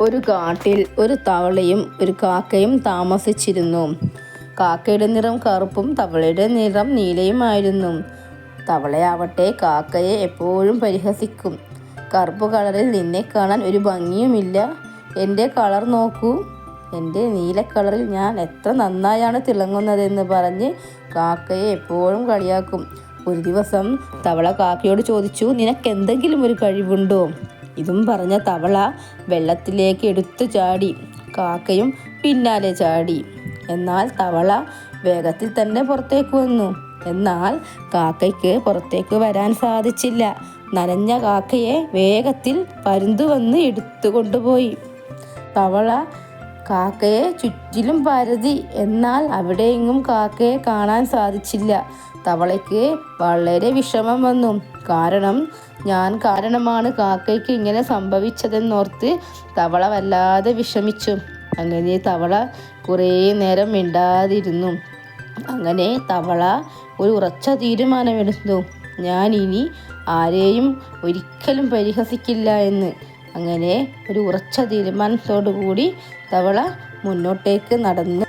ഒരു കാട്ടിൽ ഒരു തവളയും ഒരു കാക്കയും താമസിച്ചിരുന്നു. കാക്കയുടെ നിറം കറുപ്പും തവളയുടെ നിറം നീലയുമായിരുന്നു. തവളയാവട്ടെ കാക്കയെ എപ്പോഴും പരിഹസിക്കും. കറുപ്പ് കളറിൽ നിന്നെ കാണാൻ ഒരു ഭംഗിയുമില്ല. എന്റെ കളർ നോക്കൂ. എന്റെ നീല കളറിൽ ഞാൻ എത്ര നന്നായാണ് തിളങ്ങുന്നതെന്ന് പറഞ്ഞ് കാക്കയെ എപ്പോഴും കളിയാക്കും. ഒരു ദിവസം തവള കാക്കയോട് ചോദിച്ചു നിനക്ക് എന്തെങ്കിലും ഒരു കഴിവുണ്ടോ? ഇതും പറഞ്ഞ തവള വെള്ളത്തിലേക്ക് എടുത്തു ചാടി കാക്കയും പിന്നാലെ ചാടി. എന്നാൽ തവള വേഗത്തിൽ തന്നെ പുറത്തേക്ക് വന്നു. എന്നാൽ കാക്കയ്ക്ക് പുറത്തേക്ക് വരാൻ സാധിച്ചില്ല. നനഞ്ഞ കാക്കയെ വേഗത്തിൽ പരുന്തു വന്ന് എടുത്തു കൊണ്ടുപോയി തവള കാക്കയെ ചുറ്റിലും പരതി. എന്നാൽ അവിടെയെങ്ങും കാക്കയെ കാണാൻ സാധിച്ചില്ല. തവളയ്ക്ക് വളരെ വിഷമം വന്നു. കാരണം ഞാൻ കാരണമാണ് കാക്കയ്ക്ക് ഇങ്ങനെ സംഭവിച്ചതെന്നോർത്ത് തവള വല്ലാതെ വിഷമിച്ചു. അങ്ങനെ തവള കുറേ നേരം മിണ്ടാതിരുന്നു. അങ്ങനെ തവള ഒരു ഉറച്ച തീരുമാനമെടുത്തു. ഞാൻ ഇനി ആരെയും ഒരിക്കലും പരിഹസിക്കില്ല എന്ന്. അങ്ങനെ ഒരു ഉറച്ച തീരുമാനത്തോടു കൂടി തവള മുന്നോട്ടേക്ക് നടന്നു